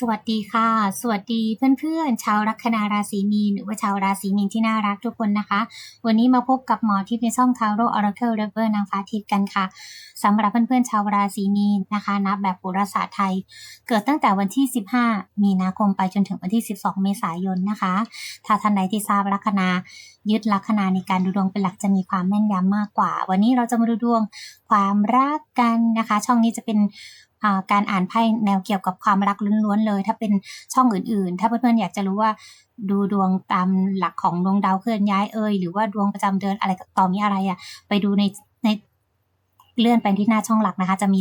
สวัสดีค่ะ สวัสดีเพื่อนๆ ชาวลัคนาราศีมีนหรือว่าชาวราศีมีนที่น่ารักทุกคนนะคะ วันนี้มาพบกับหมอทิพย์ในช่องทาโร่ออร์เคิลเรเวอร์นางฟ้าทิพย์กันค่ะสำหรับเพื่อนๆ ชาวราศีมีนนะคะนับแบบโหราศาสตร์ไทย เกิดตั้งแต่วันที่ 15 มีนาคมไปจนถึงวันที่ 12 เมษายนนะคะ ถ้าท่านใดที่ทราบลัคนายึดลัคนาในการดูดวงเป็นหลักจะมีความแม่นยำมากกว่า วันนี้เราจะมาดูดวงความรักกันนะคะ ช่องนี้จะเป็น การอ่านไพ่แนวเกี่ยวกับความรักล้วนๆเลย ถ้าเป็นช่องอื่นๆ ถ้าเพื่อนๆอยากจะรู้ว่าดูดวงตามหลักของดวงดาวเคลื่อนย้ายเอ่ยหรือว่าดวงประจำเดือนอะไรต่อมีอะไรอะ่ะ ไปดูในในเลื่อนไปที่หน้าช่องหลักนะคะ จะมี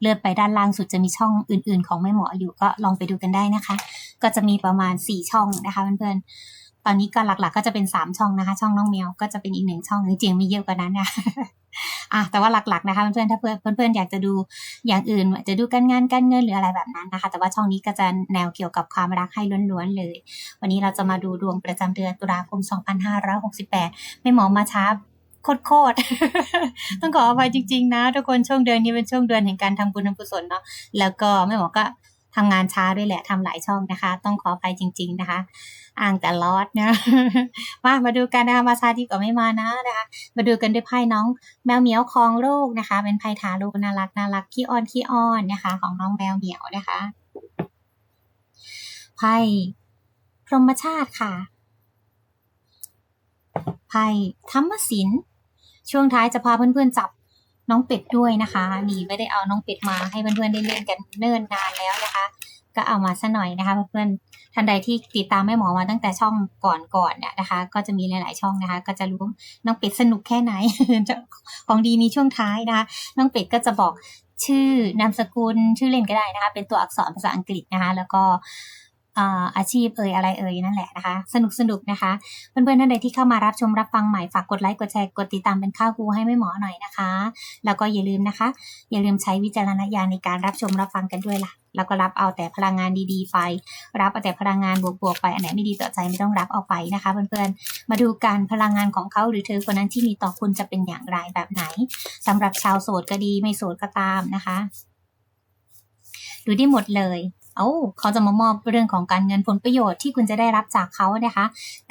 เลื่อนไปด้านล่างสุดจะมีช่องอื่น ๆ ของแม่หมออยู่ก็ลองไปดูกันได้นะคะ ก็จะมีประมาณสี่ช่องนะคะเพื่อนๆ ตอนนี้ก็หลักๆ ก็จะเป็นสามช่องนะคะ ช่องน้องแมวก็จะเป็นอีกหนึ่งช่องจริงๆมีเยอะกว่านั้นนะอะแต่ว่าหลักๆนะคะเพื่อนๆถ้าเพื่อนเพื่อนๆอยากจะดูอย่างอื่นจะดูการงานการเงินหรืออะไรแบบนั้นนะคะ แต่ว่าช่องนี้ก็จะแนวเกี่ยวกับความรักให้ล้วนๆเลย วันนี้เราจะมาดูดวงประจำเดือนตุลาคม 2568 ไม่หมอมาช้าโคตรๆต้องขออภัยจริง ๆ นะ ทุกคนช่วงเดือนนี้เป็นช่วงเดือนแห่งการทำบุญทำกุศลเนาะแล้วก็แม่หมอก็ ทำงานช้าด้วยแหละทำหลายช่องนะคะ ต้องขออภัยจริง ๆนะคะ อ่างแต่ลอดนะมามาดูกันนะคะมาซาดีกว่าไม่มานะนะคะ มาดูกันด้วยไพ่น้องแมวเหมียวคลองโลกนะคะ เป็นไพ่ทาโร่น่ารักน่ารักขี้อ้อนขี้อ้อนนะคะ ของน้องแมวเหมียวนะคะไพ่พรหมชาติค่ะไพ่ธรรมศิลป์ช่วงท้ายจะพาเพื่อนๆจับ น้องเป็ดด้วยนะคะนี่ไม่ได้เอาน้องเป็ดมาให้เพื่อนๆได้เล่นกันเนิ่นนานแล้วนะคะ ก็เอามาซะหน่อยนะคะเพื่อนๆท่านใดที่ติดตามแม่หมอมาตั้งแต่ช่องก่อนๆเนี่ยนะคะ ก็จะมีหลาย ๆ ช่องนะคะ ก็จะรู้น้องเป็ดสนุกแค่ไหนของดีมีช่วงท้ายนะคะ น้องเป็ดก็จะบอกชื่อนามสกุลชื่อเล่นก็ได้นะคะ เป็นตัวอักษรภาษาอังกฤษนะคะ แล้วก็ อาชีพเอ่ยอะไรเอ่ยนั่นแหละนะคะ สนุกสนุกนะคะ เพื่อนๆท่านใดที่เข้ามารับชมรับฟังใหม่ฝากกดไลค์กดแชร์กดติดตามเป็นข้าวกูให้แม่หมอหน่อยนะคะ แล้วก็อย่าลืมนะคะ อย่าลืมใช้วิจารณญาณในการรับชมรับฟังกันด้วยล่ะแล้วก็รับเอาแต่พลังงานดีๆไป รับเอาแต่พลังงานบวกๆไปอันไหนไม่ดีต่อใจไม่ต้องรับเอาไปนะคะเพื่อนๆมาดูการพลังงานของเขาหรือเธอคนนั้นที่มีต่อคุณจะเป็นอย่างไรแบบไหนสำหรับชาวโสดก็ดีไม่โสดก็ตามนะคะ ดูได้หมดเลย เอา้าเขาจะมามอบเรื่องของการเงินผลประโยชน์ที่คุณจะได้รับจากเขานะคะ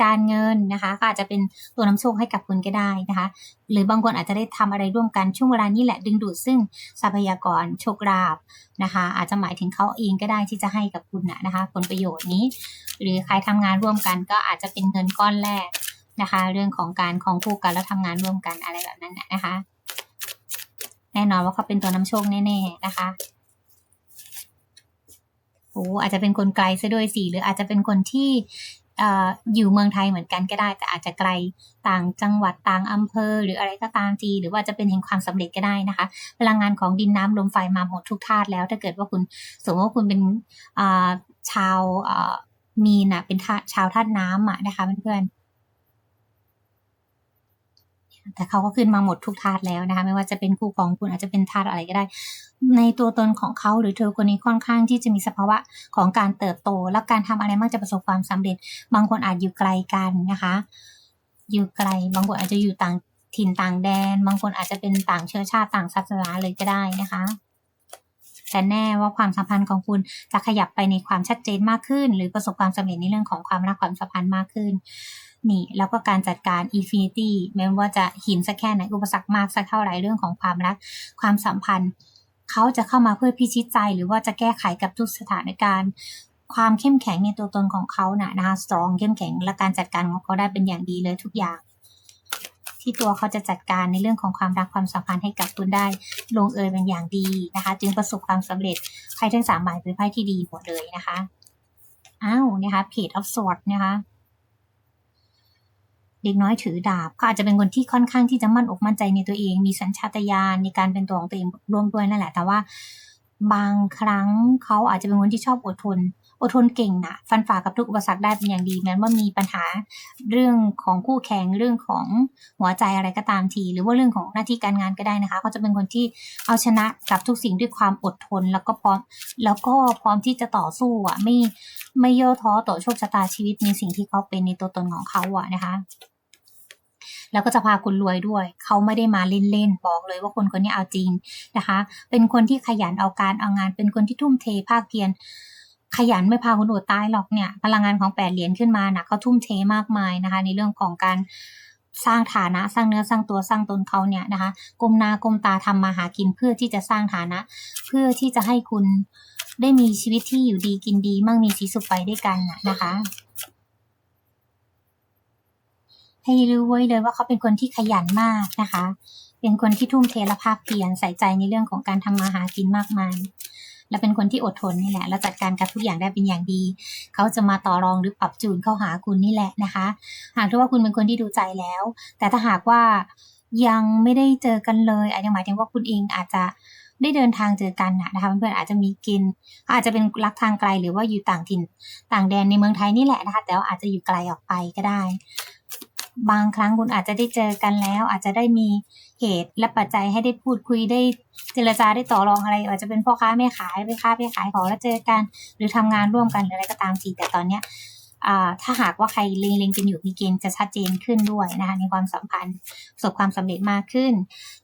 การเงินนะคะก็อาจจะเป็นตัวนำโชคให้กับคุณก็ได้นะคะ หรือบางคนอาจจะได้ทำอะไรร่วมกันช่วงเวลานี้แหละดึงดูดซึ่งทรัพยากรโชคลาภนะคะ อาจจะหมายถึงเขาเองก็ได้ที่จะให้กับคุณนะนะคะ ผลประโยชน์นี้ หรือใครทำงานร่วมกันก็อาจจะเป็นเงินก้อนแรกนะคะ เรื่องของการของคู่กันแล้วทำงานร่วมกันอะไรแบบนั้นนะคะ แน่นอนว่าเขาเป็นตัวนำโชคแน่ๆนะคะ โอ้อาจจะเป็นคนไกลซะด้วยสิหรืออาจจะเป็นคนที่อยู่เมืองไทยเหมือนกันก็ได้ แต่อาจจะไกลต่างจังหวัดต่างอำเภอ หรืออะไรก็ตามทีหรือว่าจะเป็นแห่งความสำเร็จก็ได้นะคะ พลังงานของดินน้ำลมไฟมาหมดทุกธาตุแล้ว ถ้าเกิดว่าคุณสมมติว่าคุณเป็นชาวมีนอะเป็นชาวธาตุน้ำอะนะคะเพื่อนๆ แต่เขาก็ขึ้นมาหมดทุกธาตุแล้วนะคะ ไม่ว่าจะเป็นคู่ของคุณอาจจะเป็นธาตุอะไรก็ได้ ในตัวตนของเขาหรือเธอคนนี้ค่อนข้างที่จะมีสภาวะของการเติบโต และการทำอะไรมักจะประสบความสำเร็จ บางคนอาจอยู่ไกลกันนะคะ อยู่ไกล บางคนอาจจะอยู่ต่างถิ่นต่างแดน บางคนอาจจะเป็นต่างเชื้อชาติต่างศาสนาเลยก็ได้นะคะ แต่แน่ว่าความสัมพันธ์ของคุณจะขยับไปในความชัดเจนมากขึ้น หรือประสบความสำเร็จในเรื่องของความรักความสัมพันธ์มากขึ้นนี่แล้วก็การจัดการ infinity แม้ว่าจะหินสักแค่ไหนอุปสรรคมากสักเท่าไหร่เรื่องของความรักความสัมพันธ์ เขาจะเข้ามาเพื่อพิชิตใจ หรือว่าจะแก้ไขกับทุกสถานการณ์ ความเข้มแข็งในตัวตนของเขานะนะคะสตรองเข้มแข็งและการจัดการของเขาได้เป็นอย่างดีเลยทุกอย่าง ที่ตัวเขาจะจัดการในเรื่องของความรักความสัมพันธ์ให้กับคุณได้ลงเอยเป็นอย่างดีนะคะ จึงประสบความสำเร็จไพ่ทั้งสามใบเป็นไพ่ที่ดีหมดเลยนะคะอ้าวนะคะ Page of Swords นะคะเด็กน้อยถือดาบเขาอาจจะเป็นคนที่ค่อนข้างที่จะมั่นอกมั่นใจในตัวเอง มีสัญชาตญาณในการเป็นตัวของตัวเองร่วมด้วยนั่นแหละ แต่ว่าบางครั้งเขาอาจจะเป็นคนที่ชอบอดทน อดทนเก่งนะฟันฝ่ากับทุกอุปสรรคได้เป็นอย่างดีแม้ว่ามีปัญหาเรื่องของคู่แข่งเรื่องของหัวใจอะไรก็ตามที หรือว่าเรื่องของหน้าที่การงานก็ได้นะคะเขาจะเป็นคนที่เอาชนะกับทุกสิ่งด้วยความอดทน แล้วก็พร้อมแล้วก็พร้อมที่จะต่อสู้อะไม่ไม่ย่อท้อต่อโชคชะตาชีวิตในสิ่งที่เขาเป็นในตัวตนของเขาอะนะคะแล้วก็จะพาคุณรวยด้วย เขาไม่ได้มาเล่นๆ บอกเลยว่าคนคนนี้เอาจริงนะคะ เป็นคนที่ขยันเอาการเอางาน เป็นคนที่ทุ่มเทภาคเพียร ขยันไม่พาคนอดตายหรอกเนี่ย พลังงานของแปดเหรียญขึ้นมานะเขาทุ่มเทมากมายนะคะ ในเรื่องของการสร้างฐานะสร้างเนื้อสร้างตัวสร้างตนเขาเนี่ยนะคะก้มนากมตาทำมาหากินเพื่อที่จะสร้างฐานะ เพื่อที่จะให้คุณได้มีชีวิตที่อยู่ดีกินดีมั่งมีสีสุขไปด้วยกันนะนะคะ ให้รู้ไว้เลยว่าเขาเป็นคนที่ขยันมากนะคะ เป็นคนที่ทุ่มเทและภาคเพียรใส่ใจในเรื่องของการทำมาหากินมากมาย และเป็นคนที่อดทนนี่แหละแล้วจัดการกับทุกอย่างได้เป็นอย่างดี เขาจะมาต่อรองหรือปรับจูนเข้าหาคุณนี่แหละนะคะ หากที่ว่าคุณเป็นคนที่ดูใจแล้ว แต่ถ้าหากว่ายังไม่ได้เจอกันเลยอาจจะหมายถึงว่าคุณเองอาจจะได้เดินทางเจอกันนะคะเพื่อนๆอาจจะมีกิน อาจจะเป็นรักทางไกลหรือว่าอยู่ต่างถิ่นต่างแดนในเมืองไทยนี่แหละนะคะแต่ว่าอาจจะอยู่ไกลออกไปก็ได้ บางครั้งคุณอาจจะได้เจอกันแล้ว อาจจะได้มี เหตุและปัจจัยให้ได้พูดคุยได้เจรจาได้ต่อรองอะไร อาจจะเป็นพ่อค้าแม่ขายไปค้าไปขายของแล้วเจอกัน หรือทำงานร่วมกันหรืออะไรก็ตามทีแต่ตอนเนี้ยถ้าหากว่าใครเล็งๆกันอยู่มีเกณฑ์จะชัดเจนขึ้นด้วยนะคะในความสัมพันธ์ประสบความสำเร็จมากขึ้น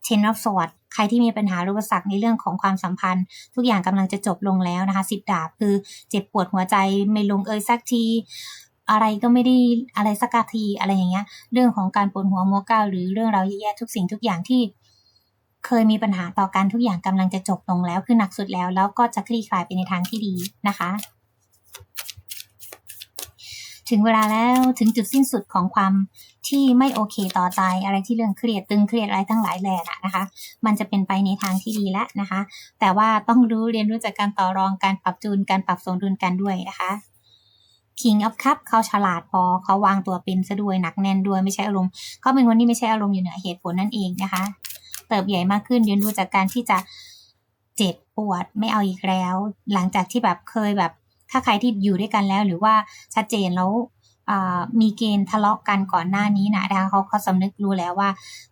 เชนรับสวัสดใครที่มีปัญหาอุปสรรคในเรื่องของความสัมพันธ์ ทุกอย่างกำลังจะจบลงแล้วนะคะสิบดาบคือเจ็บปวดหัวใจไม่ลงเอยสักที อะไรก็ไม่ได้อะไรสักทีอะไรอย่างเงี้ย เรื่องของการปวดหัวโมก้าวหรือเรื่องราวแย่ๆทุกสิ่งทุกอย่างที่ เคยมีปัญหาต่อกันทุกอย่างกำลังจะจบลงแล้วคือหนักสุดแล้ว แล้วก็จะคลี่คลายไปในทางที่ดีนะคะ ถึงเวลาแล้วถึงจุดสิ้นสุดของความที่ไม่โอเคต่อใจอะไรที่เรื่องเครียดตึงเครียดอะไรทั้งหลายแหล่นะคะ มันจะเป็นไปในทางที่ดีแล้วนะคะ แต่ว่าต้องรู้เรียนรู้จากการต่อรองการปรับจูนการปรับสมดุลกันด้วยนะคะ King of Cup เขาฉลาดพอเขาวางตัวเป็นซะด้วยหนักแน่นด้วยไม่ใช่อารมณ์เขาเป็นคนที่ไม่ใช่อารมณ์อยู่เหนือเหตุผลนั่นเองนะคะ เติบใหญ่มากขึ้นเรียนรู้จากการที่จะเจ็บปวดไม่เอาอีกแล้ว หลังจากที่แบบเคยแบบถ้าใครที่อยู่ด้วยกันแล้วหรือว่าชัดเจนแล้ว มีเกณฑ์ทะเลาะกันก่อนหน้านี้นะนะคะเขาเขาสำนึกรู้แล้วว่า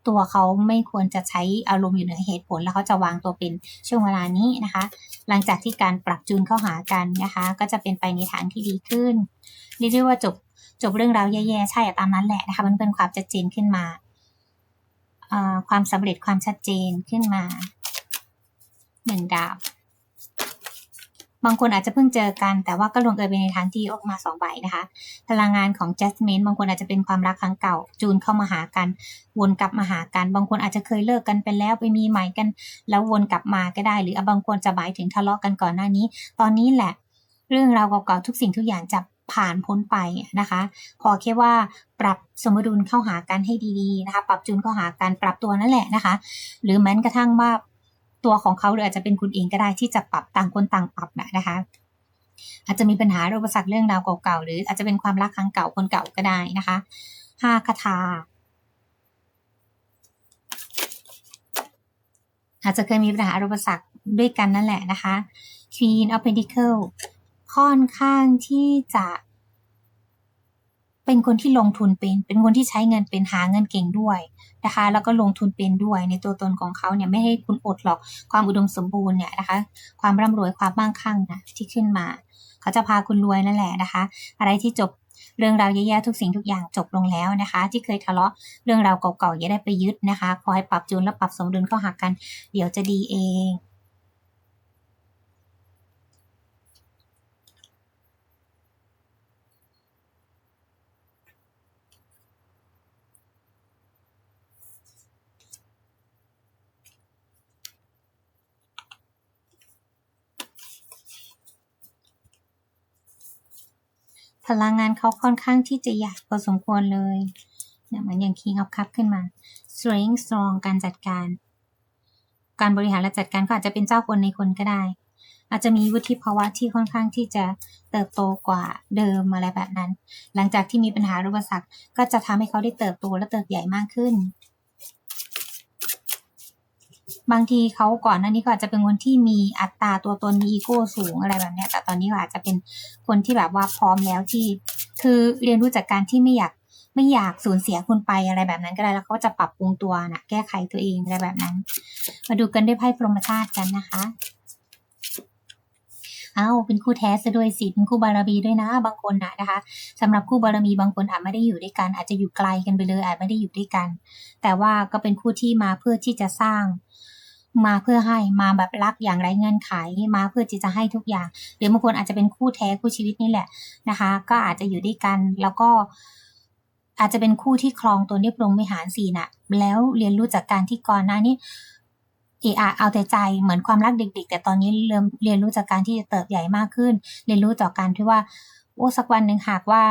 ตัวเขาไม่ควรจะใช้อารมณ์อยู่เหนือเหตุผล แล้วเขาจะวางตัวเป็นช่วงเวลานี้นะคะ หลังจากที่การปรับจูนเข้าหากันนะคะ ก็จะเป็นไปในทางที่ดีขึ้นเรียกได้ว่าจบจบเรื่องราวแย่ๆใช่ตามนั้นแหละนะคะมันเป็นความชัดเจนขึ้นมาความสำเร็จความชัดเจนขึ้นมาหนึ่งดาบ บางคนอาจจะเพิ่งเจอกัน แต่ว่าก็ลงเอยไปในทางที่ออกมาสองใบนะคะ พลังงานของ Jasmine บางคนอาจจะเป็นความรักครั้งเก่า จูนเข้ามาหากัน วนกลับมาหากัน บางคนอาจจะเคยเลิกกันไปแล้วไปมีใหม่กัน แล้ววนกลับมาก็ได้ หรือบางคนจะหมายถึงทะเลาะกันก่อนหน้านี้ ตอนนี้แหละ เรื่องราวเก่าๆทุกสิ่งทุกอย่างจะผ่านพ้นไปนะคะ ขอแค่ว่าปรับสมดุลเข้าหากันให้ดีๆนะคะ ปรับจูนเข้าหากันปรับตัวนั่นแหละนะคะ หรือแม้กระทั่งว่า ตัวของเขาหรืออาจจะเป็นคุณเองก็ได้ที่จะปรับต่างคนต่างปรับนะคะ อาจจะมีปัญหาอุปสรรคเรื่องราวเก่าๆหรืออาจจะเป็นความรักครั้งเก่าคนเก่าก็ได้นะคะห้าคาถาอาจจะเคยมีปัญหาอุปสรรคด้วยกันนั่นแหละนะคะ Queen of Pentacles ค่อนข้างที่จะ เป็นคนที่ลงทุนเป็น เป็นคนที่ใช้เงินเป็นหาเงินเก่งด้วยนะคะ แล้วก็ลงทุนเป็นด้วยในตัวตนของเขาเนี่ยไม่ให้คุณอดหรอกความอุดมสมบูรณ์เนี่ยนะคะ ความร่ำรวยความมั่งคั่งนะที่ขึ้นมา เขาจะพาคุณรวยนั่นแหละนะคะ อะไรที่จบเรื่องราวแย่ๆทุกสิ่งทุกอย่างจบลงแล้วนะคะ ที่เคยทะเลาะเรื่องราวเก่าๆอย่าได้ไปยึดนะคะ คอยปรับจูนและปรับสมดุลเข้าหากัน เดี๋ยวจะดีเอง พลังงานเขาค่อนข้างที่จะใหญ่พอสมควรเลยเนี่ยเหมือนอย่าง King of Cup ขึ้นมา Strength Strong การจัดการ การบริหารและจัดการก็อาจจะเป็นเจ้าคนในคนก็ได้ อาจจะมีวุฒิภาวะที่ค่อนข้างที่จะเติบโตกว่าเดิมอะไรแบบนั้น หลังจากที่มีปัญหาอุปสรรคก็จะทำให้เขาได้เติบโตและเติบใหญ่มากขึ้น บางทีเขาก่อนหน้านี้ก็อาจจะเป็นคนที่มีอัตราตัวตนมีอีโก้สูงอะไรแบบนี้แต่ตอนนี้ก็อาจจะเป็นคนที่แบบว่าพร้อมแล้วที่ คือเรียนรู้จากการที่ไม่อยากไม่อยากสูญเสียคุณไปอะไรแบบนั้นก็ได้แล้วเขาจะปรับปรุงตัวนะแก้ไขตัวเองอะไรแบบนั้น มาดูกันด้วยไพ่พรหมชาติกันนะคะเอาเป็นคู่แท้ซะด้วยสิเป็นคู่บารมีด้วยนะ บางคนนะนะคะสำหรับคู่บารมีบางคนอาจไม่ได้อยู่ด้วยกัน อาจจะอยู่ไกลกันไปเลยอาจไม่ได้อยู่ด้วยกัน แต่ว่าก็เป็นคู่ที่มาเพื่อที่จะสร้าง มาเพื่อให้มาแบบรักอย่างไรเงื่อนไขมาเพื่อที่จะให้ทุกอย่าง หรือบางคนอาจจะเป็นคู่แท้คู่ชีวิตนี่แหละนะคะ ก็อาจจะอยู่ด้วยกันแล้วก็อาจจะเป็นคู่ที่คลองตัวนี้พรหมวิหารสี่น่ะ แล้วเรียนรู้จากการที่ก่อนหน้านี้เออเอาแต่ใจเหมือนความรักเด็ก ๆ แต่ตอนนี้เริ่มเรียนรู้จากการที่จะเติบใหญ่มากขึ้น เรียนรู้ต่อการที่ว่าโอ้สักวันหนึ่งหากว่า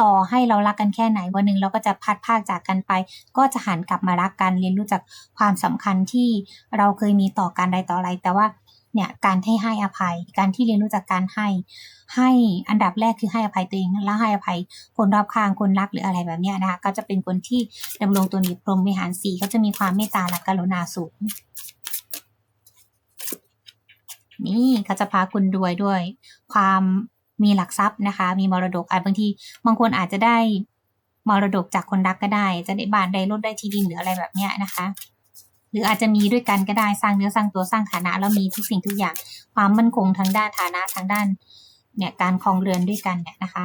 ต่อให้เรารักกันแค่ไหนวันหนึ่งเราก็จะพัดพากจากกันไป ก็จะหันกลับมารักกันเรียนรู้จากความสำคัญที่เราเคยมีต่อกันใดต่ออะไร แต่ว่าเนี่ยการให้ให้อภัย การที่เรียนรู้จากการให้ ให้อันดับแรกคือให้อภัยตัวเองแล้วให้อภัยคนรอบข้างคนรักหรืออะไรแบบนี้นะคะก็จะเป็นคนที่ดำรงตัวนี้พรหมวิหารสีเขาจะมีความเมตตาและกรุณาสูงนี่เขาจะพาคุณรวยด้วย ความ มีหลักทรัพย์นะคะ มีมรดกอาจบางที บางคนอาจจะได้มรดกจากคนรักก็ได้ จะได้บ้านได้รถได้ที่ดินหรืออะไรแบบเนี้ยนะคะ หรืออาจจะมีด้วยกันก็ได้สร้างเนื้อสร้างตัวสร้างฐานะแล้วมีทุกสิ่งทุกอย่างความมั่นคงทางด้านฐานะทางด้านเนี่ยการครองเรือนด้วยกันเนี่ยนะคะ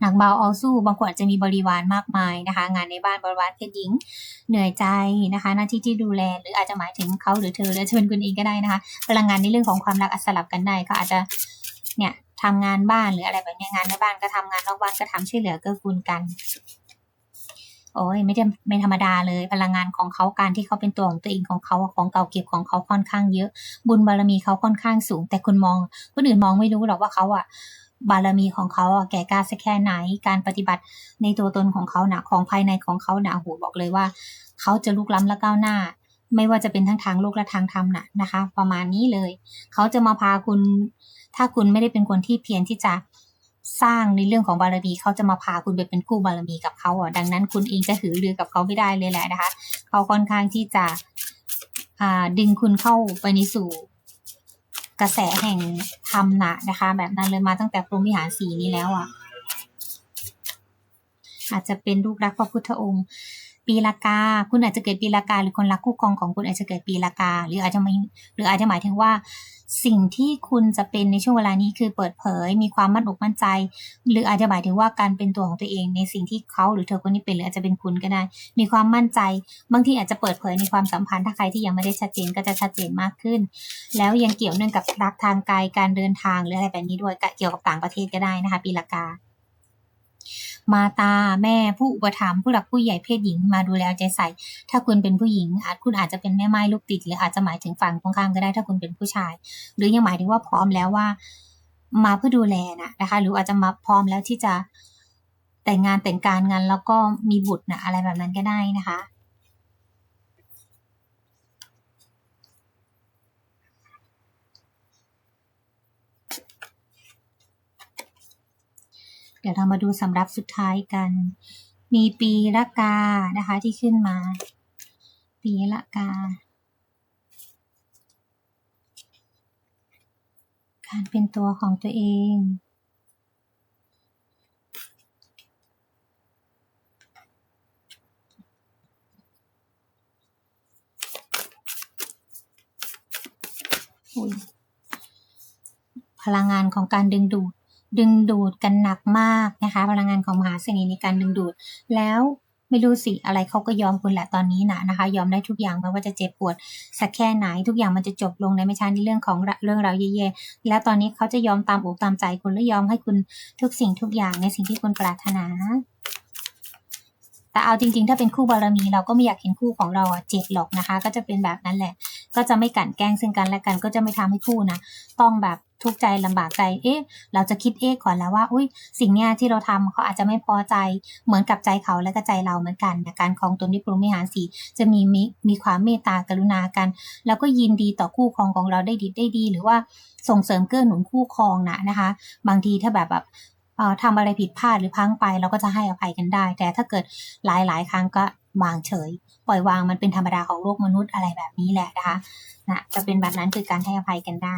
หนักเบาเอาสู้บางคนอาจจะมีบริวารมากมายนะคะ งานในบ้านบริวารเพศหญิง เหนื่อยใจนะคะ หน้าที่ที่ดูแลหรืออาจจะหมายถึงเขาหรือเธอหรือจะเป็นคุณเองก็ได้นะคะพลังงานในเรื่องของความรักอสลับกันได้ก็อาจจะเนี่ย ทำงานบ้านหรืออะไรแบบนี้งานในบ้านก็ทำงานนอกบ้านก็ทำช่วยเหลือเกื้อกูลกัน โอ้ยไม่ได้ไม่ธรรมดาเลยพลังงานของเขาการที่เขาเป็นตัวของตัวเองของเขาของเก่าเก็บของเขาค่อนข้างเยอะ บุญบารมีเขาค่อนข้างสูง แต่คุณมองคนอื่นมองไม่รู้หรอกว่าเขาอะบารมีของเขาอะแก่กล้าสักแค่ไหน การปฏิบัติในตัวตนของเขาหนะของภายในของเขาหนะโหบอกเลยว่า เขาจะลุกล้ำและก้าวหน้า ไม่ว่าจะเป็นทั้งทางโลกและทางธรรมนะนะคะ ประมาณนี้เลย เขาจะมาพาคุณ ถ้าคุณไม่ได้เป็นคนที่เพียรที่จะสร้างในเรื่องของบารมีเขาจะมาพาคุณไปเป็นคู่บารมีกับเขาอะดังนั้นคุณเองจะถือเรือกับเขาไม่ได้เลยแหละนะคะเขาค่อนข้างที่จะดึงคุณเข้าไปในสู่กระแสแห่งธรรมนะนะคะ แบบนั้นเลยมาตั้งแต่พรหมวิหารสีนี้แล้วอะอาจจะเป็นลูกรักพระพุทธองค์ ปีละกา คุณอาจจะเกิดปีละกา หรือคนรักคู่ครองของคุณอาจจะเกิดปีละกา หรืออาจจะไม่หรืออาจจะหมายถึงว่า สิ่งที่คุณจะเป็นในช่วงเวลานี้คือเปิดเผย มีความมั่นอกมั่นใจ หรืออาจจะหมายถึงว่าการเป็นตัวของตัวเองในสิ่งที่เขาหรือเธอคนนี้เป็นหรืออาจจะเป็นคุณก็ได้ มีความมั่นใจ บางทีอาจจะเปิดเผยในความสัมพันธ์ถ้าใครที่ยังไม่ได้ชัดเจนก็จะชัดเจนมากขึ้น แล้วยังเกี่ยวเนื่องกับรักทางกายการเดินทางหรืออะไรแบบนี้ด้วยเกี่ยวกับต่างประเทศก็ได้นะคะปีละกา มาตาแม่ผู้อุปถัมภ์ผู้หลักผู้ใหญ่เพศหญิงมาดูแลใจใส่ ถ้าคุณเป็นผู้หญิง อาจคุณอาจจะเป็นแม่ไม้ลูกติด หรืออาจจะหมายถึงฝั่งตรงข้ามก็ได้ถ้าคุณเป็นผู้ชาย หรือยังหมายถึงว่าพร้อมแล้วว่า มาเพื่อดูแลนะนะคะ หรืออาจจะมาพร้อมแล้วที่จะแต่งงานแต่งการงานแล้วก็มีบุตรนะอะไรแบบนั้นก็ได้นะคะ ดี๋ยวเรามาดูสำรับสุดท้ายกัน มีปีละกานะคะที่ขึ้นมา ปีละกา การเป็นตัวของตัวเองพลังงานของการดึงดูด ดึงดูดกันหนักมากนะคะ พลังงานของมหาเสน่ห์ในการดึงดูด แล้วไม่รู้สิอะไรเขาก็ยอมคุณแหละตอนนี้นะนะคะ ยอมได้ทุกอย่างไม่ว่าจะเจ็บปวด สักแค่ไหนทุกอย่างมันจะจบลงในไม่ช้าในเรื่องของเรื่องราวแย่ๆแล้วตอนนี้เขาจะยอมตามอกตามใจคุณและยอมให้คุณทุกสิ่งทุกอย่างในสิ่งที่คุณปรารถนาแต่เอาจริงๆ ถ้าเป็นคู่บารมีเราก็ไม่อยากเห็นคู่ของเราเจ็บหรอกนะคะ ก็จะเป็นแบบนั้นแหละ ก็จะไม่กั่นแกล้งซึ่งกันและกันก็จะไม่ทำให้คู่นะต้องแบบ ทุกข์ใจลำบากใจ เอ๊ะ เราจะคิดเอ๊ะก่อนแล้วว่า อุ้ยสิ่งเนี้ยที่เราทำเขาอาจจะไม่พอใจ เหมือนกับใจเขาและก็ใจเราเหมือนกันนะการครองตนที่ปรุงมิหารสีจะมีมีมีความเมตตากรุณากัน แล้วก็ยินดีต่อคู่ครองของเราได้ดีได้ดี หรือว่าส่งเสริมเกื้อหนุนคู่ครองนะนะคะ บางทีถ้าแบบแบบเอ่อทำอะไรผิดพลาดหรือพังไป เราก็จะให้อภัยกันได้ แต่ถ้าเกิดหลายๆ ครั้งก็วางเฉย ปล่อยวางมันเป็นธรรมดาของโลกมนุษย์อะไรแบบนี้แหละนะคะนะจะเป็นแบบนั้นคือการให้อภัยกันได้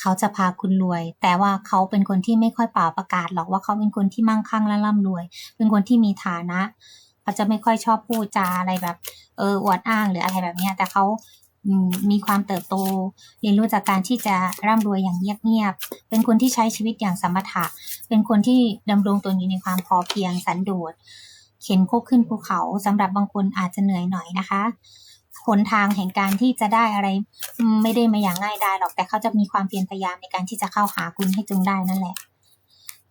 เขาจะพาคุณรวย แต่ว่าเขาเป็นคนที่ไม่ค่อยเป่าประกาศหรอกว่าเขาเป็นคนที่มั่งคั่งและร่ำรวย เป็นคนที่มีฐานะเขาจะไม่ค่อยชอบพูดจาอะไรแบบ เอออวดอ้างหรืออะไรแบบนี้แต่เขามมีความเติบโต เรียนรู้จากการที่จะร่ำรวยอย่างเงียบๆ เป็นคนที่ใช้ชีวิตอย่างสมถะ เป็นคนที่ดำรงตนอยู่ในความพอเพียงสันโดษ เข็นโคกขึ้นภูเขาสำหรับบางคนอาจจะเหนื่อยหน่อยนะคะ หนทางแห่งการที่จะได้อะไร ไม่ได้มาอย่างง่ายดายหรอกแต่เขาจะมีความเพียรพยายามในการที่จะเข้าหาคุณให้จงได้นั่นแหละ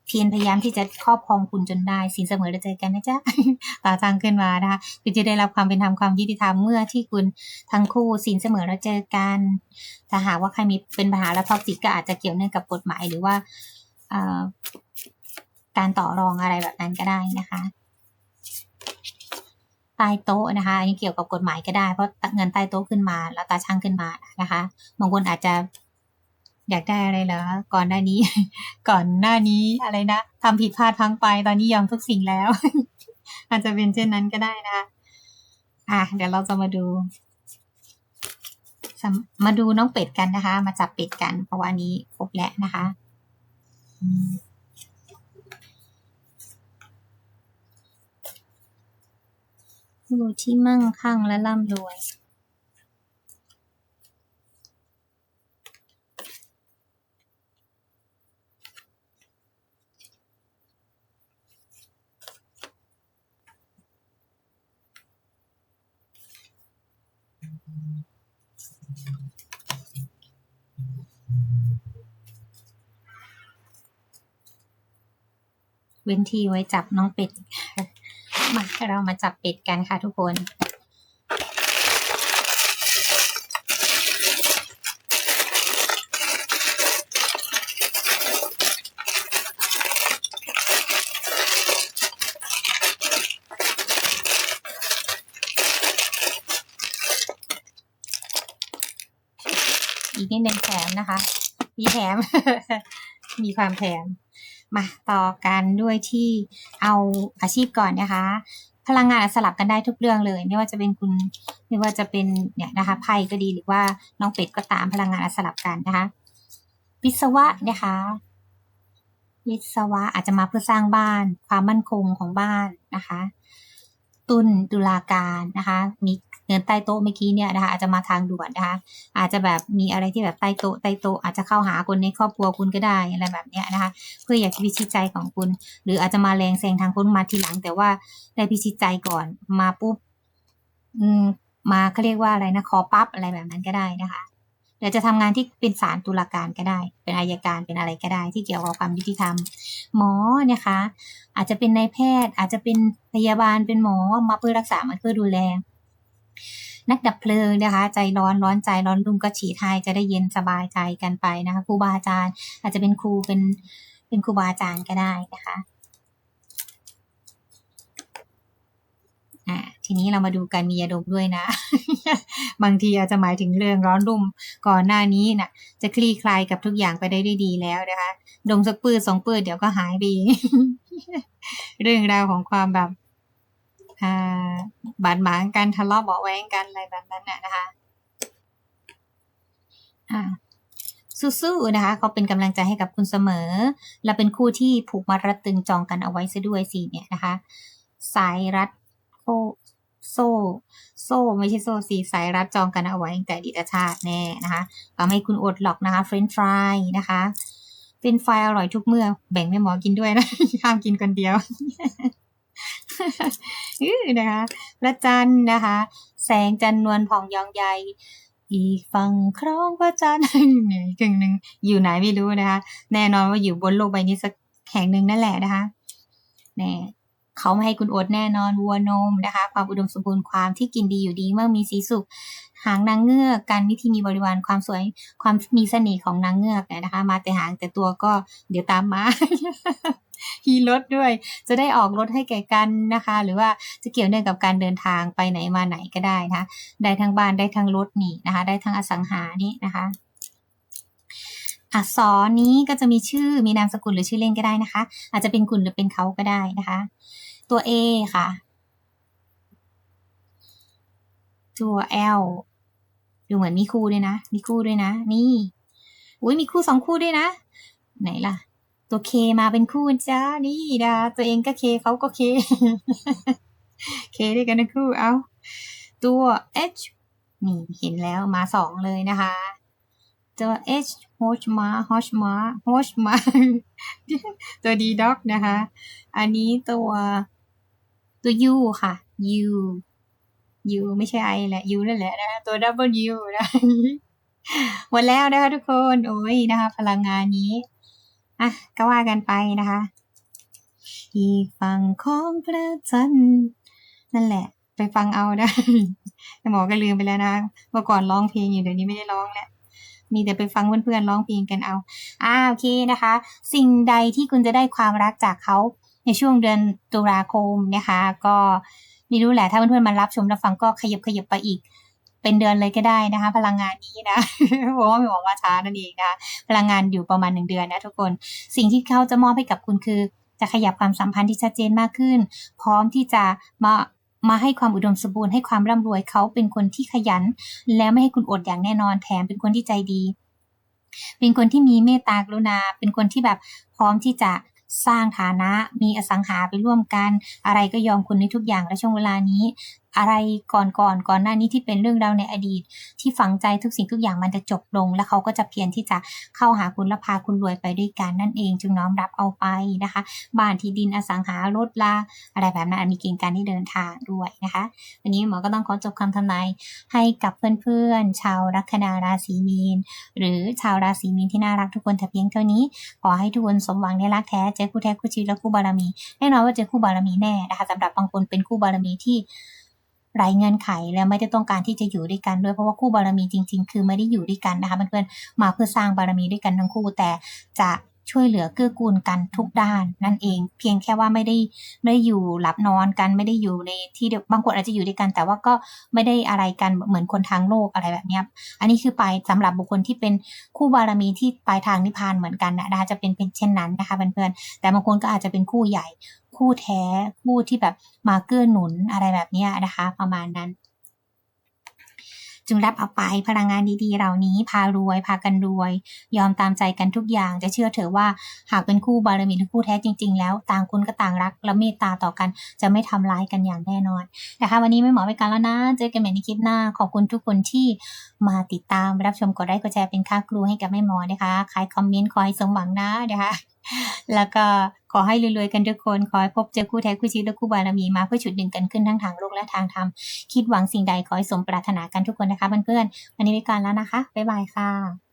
เพียรพยายามที่จะครอบครองคุณจนได้สินเสมอเราเจอกันนะจ๊ะต่อทางขึ้นมานะคะคุณจะได้รับความเป็นธรรมความยุติธรรมเมื่อที่คุณทั้งคู่สินเสมอเราเจอกันถ้าหากว่าใครมีเป็นปัญหาและท็อกซิกก็อาจจะเกี่ยวเนื่องกับกฎหมายหรือว่าการต่อรองอะไรแบบนั้นก็ได้นะคะ ใต้โต๊ะนะคะอันนี้เกี่ยวกับกฎหมายก็ได้เพราะเงินใต้โต๊ะขึ้นมา แล้วตาช่างขึ้นมานะคะบางคนอาจจะอยากได้อะไรเหรอก่อนหน้านี้ ก่อนหน้านี้อะไรนะทำผิดพลาดพังไป ตอนนี้ยอมทุกสิ่งแล้ว อาจจะเป็นเช่นนั้นก็ได้นะคะอะเดี๋ยวเราจะมาดู มาดูน้องเป็ดกันนะคะ มาจับเป็ดกันเพราะว่าอันนี้ครบแล้วนะคะ ผู้ที่มั่งคั่งและร่ำรวย เว้นที่ไว้จับน้องเป็ด มาเรามาจับเป็ดกันค่ะทุกคน อีกนิดนึงแถมนะคะ มีแถม มีความแถมมาต่อกันด้วยที่ เอาอาชีพก่อนนะคะ พลังงานสลับกันได้ทุกเรื่องเลย ไม่ว่าจะเป็นคุณไม่ว่าจะเป็นเนี่ยนะคะไพ่ก็ดีหรือว่าน้องเป็ดก็ตามพลังงานสลับกันนะคะวิศวะนะคะวิศวะอาจจะมาเพื่อสร้างบ้าน ความมั่นคงของบ้านนะคะ ตุนตุลาการนะคะ มี เงินใต้โต๊ะเมื่อกี้เนี่ยนะคะอาจจะมาทางด่วนนะคะ อาจจะแบบมีอะไรที่แบบใต้โต๊ะใต้โต๊ะอาจจะเข้าหาคนในครอบครัวคุณก็ได้อะไรแบบเนี้ยนะคะ เพื่ออยากพิชิตใจของคุณ หรืออาจจะมาแรงแซงทางคนมาทีหลัง แต่ว่าได้พิชิตใจก่อนมาปุ๊บอืมมาเขาเรียกว่าอะไรนะคอปั๊บอะไรแบบนั้นก็ได้นะคะเดี๋ยวจะทำงานที่เป็นศาลตุลาการก็ได้ เป็นอายการเป็นอะไรก็ได้ ที่เกี่ยวกับความยุติธรรม หมอเนี่ยคะ อาจจะเป็นนายแพทย์ อาจจะเป็นพยาบาลเป็นหมอมาเพื่อรักษามาเพื่อดูแล นักดับเพลิงนะคะ ใจร้อนร้อนใจร้อนรุ่มก็ฉีดให้จะได้เย็นสบายใจกันไปนะคะครูบาอาจารย์ อาจจะเป็นครูเป็นเป็นครูบาอาจารย์ก็ได้นะคะอ่าทีนี้เรามาดูการมียาดมด้วยนะ บางทีอาจจะหมายถึงเรื่องร้อนรุ่มก่อนหน้านี้น่ะ จะคลี่คลายกับทุกอย่างไปได้ด้วยดีแล้วนะคะ ดมสักปืดสองปืดเดี๋ยวก็หายไปเรื่องราวของความแบบ บาดหมางกันทะเลาะเบาะแว้งกันอะไรแบบนั้นน่ะนะคะอ่าสู้ๆนะคะเขาเป็นกำลังใจให้กับคุณเสมอ และเป็นคู่ที่ผูกมัดรัดตึงจองกันเอาไว้ซะด้วยสิเนี่ยนะคะ สายรัดโคโซ่โซ่ไม่ใช่โซ่สีสายรัดจองกันเอาไว้ตั้งแต่ดีตชาติแน่นะคะก็ไม่คุณอดหรอกนะคะเฟรนฟรายนะคะเฟรนไฟรายอร่อยทุกเมื่อแบ่งแม่หมอกินด้วยนะห้ามกินคนเดียว นะคะพระจันทร์นะคะ แสงจันทร์นวลผ่องยองใยอีกฝั่งครองพระจันทร์เนี่ยกึ่งหนึ่งอยู่ไหนไม่รู้นะคะ แน่นอนว่าอยู่บนโลกใบนี้สักแห่งหนึ่งนั่นแหละนะคะแน่เขาไม่ให้คุณอดแน่นอนวัวนมนะคะ ความอุดมสมบูรณ์ความที่กินดีอยู่ดีเมื่อมีสีสุข หางนางเงือกการวิธีมีบริวารความสวยความมีเสน่ห์ของนางเงือกเนี่ยนะคะ มาแต่หางแต่ตัวก็เดี๋ยวตามมา ฮีรถด้วย จะได้ออกรถให้แก่กันนะคะ หรือว่าจะเกี่ยวเนื่องกับการเดินทางไปไหนมาไหนก็ได้นะคะ ได้ทั้งบ้านได้ทั้งรถนี่นะคะ ได้ทั้งอสังหานี่นะคะอักษรนี้ก็จะมีชื่อมีนามสกุลหรือชื่อเล่นก็ได้นะคะ อาจจะเป็นคุณหรือเป็นเขาก็ได้นะคะ ตัว A ค่ะ ตัว L ดูเหมือนมีคู่ด้วยนะ มีคู่ด้วยนะ นี่ อุ้ยมีคู่สองคู่ด้วยนะ ไหนล่ะ ตัว K มาเป็นคู่จ้านี่นะตัวเองก็ K เขาก็ K K ด้วยกันทั้งคู่เอาตัว H นี่เห็นแล้วมาสองเลยนะคะตัว H โฮชมาโฮชมาโฮชมาตัว D dog นะคะ อันนี้ตัวตัว U ค่ะ U U ไม่ใช่ I แหละ U นั่นแหละนะคะตัว W นะหมดแล้วนะคะทุกคน โอ้ยนะคะ พลังงานนี้ อะก็ว่ากันไปนะคะ อีกฝั่งของพระจันทร์นั่นแหละ ไปฟังเอานะแต่หมอก็ลืมไปแล้วนะเมื่อก่อนร้องเพลงอยู่เดี๋ยวนี้ไม่ได้ร้องแล้วมีแต่ไปฟังเพื่อนๆร้องเพลงกันเอาอ่าโอเคนะคะ สิ่งใดที่คุณจะได้ความรักจากเขาในช่วงเดือนตุลาคมนะคะ ก็ไม่รู้แหละถ้าเพื่อนๆมารับชมรับฟังก็ขยับขยับไปอีก เป็นเดือนเลยก็ได้นะคะ พลังงานนี้นะเพราะว่าไม่บอกว่าช้านั่นเองนะคะพลังงานอยู่ประมาณหนึ่งเดือนนะทุกคนสิ่งที่เขาจะมอบให้กับคุณคือ จะขยับความสัมพันธ์ที่ชัดเจนมากขึ้น พร้อมที่จะมามาให้ความอุดมสมบูรณ์ให้ความร่ำรวยเขาเป็นคนที่ขยัน แล้วไม่ให้คุณอดอย่างแน่นอนแถมเป็นคนที่ใจดี เป็นคนที่มีเมตตากรุณา เป็นคนที่แบบพร้อมที่จะสร้างฐานะมีอสังหาไปร่วมกัน อะไรก็ยอมคุณในทุกอย่างและช่วงเวลานี้อะไรก่อนก่อนก่อนหน้านี้ที่เป็นเรื่องราวในอดีต ที่ฝังใจทุกสิ่งทุกอย่างมันจะจบลง แล้วเขาก็จะเพียรที่จะเข้าหาคุณและพาคุณรวยไปด้วยกันนั่นเอง จึงน้อมรับเอาไปนะคะบ้านที่ดินอสังหารถลาอะไรแบบนั้นมีเกณฑ์การที่เดินทางด้วยนะคะวันนี้หมอก็ต้องขอจบคำทำนายให้กับเพื่อนๆชาวลัคนาราศีมีน หรือชาวราศีมีนที่น่ารักทุกคนแต่เพียงเท่านี้ขอให้ทุกคนสมหวังในรักแท้เจอคู่แท้คู่ชีวิตและคู่บารมีแน่นอนว่าเจอคู่บารมีแน่นะคะสำหรับบางคนเป็นคู่บารมีที่ ไร้เงื่อนไขและไม่ได้ต้องการที่จะอยู่ด้วยกันด้วยเพราะว่าคู่บารมีจริง ๆ คือไม่ได้อยู่ด้วยกันนะคะเพื่อนๆมาเพื่อสร้างบารมีด้วยกันทั้งคู่แต่จะช่วยเหลือเกื้อกูลกันทุกด้านนั่นเอง เพียงแค่ว่าไม่ได้ไม่ได้อยู่หลับนอนกันไม่ได้อยู่ในที่เดียวบางคนอาจจะอยู่ด้วยกัน แต่ว่าก็ไม่ได้อะไรกันเหมือนคนทางโลกอะไรแบบนี้อันนี้คือไปสำหรับบุคคลที่เป็นคู่บารมีที่ปลายทางนิพพานเหมือนกันนะนะคะจะเป็นเป็นเช่นนั้นนะคะเพื่อนๆแต่บางคนก็อาจจะเป็นคู่ใหญ่ คู่แท้ คู่ที่แบบมาเกื้อหนุนอะไรแบบนี้นะคะ ประมาณนั้น จึงรับเอาไปพลังงานดีๆ เหล่านี้พารวย พากันรวย ยอมตามใจกันทุกอย่างจะเชื่อเถอะว่าหากเป็นคู่บารมีหรือคู่แท้จริง ๆ แล้วต่างคนก็ต่างรักและเมตตาต่อกัน จะไม่ทำร้ายกันอย่างแน่นอนนะคะ วันนี้ไม่หมอไปกันแล้วนะ เจอกันใหม่ในคลิปหน้าขอบคุณทุกคนที่มาติดตามรับชมกดไลค์กดแชร์เป็นค่าครูให้กับแม่หมอนะคะใครคอมเมนต์ขอให้สมหวังนะนะคะแล้วก็ขอให้รวยๆกันทุกคน ขอให้พบเจอคู่แท้คู่ชีวิตและคู่บารมีมาเพื่อฉุดดึงกันขึ้นทั้งทางโลกและทางธรรม คิดหวังสิ่งใดขอให้สมปรารถนากันทุกคนนะคะเพื่อนๆวันนี้ไปก่อนแล้วนะคะ บ๊ายบายค่ะ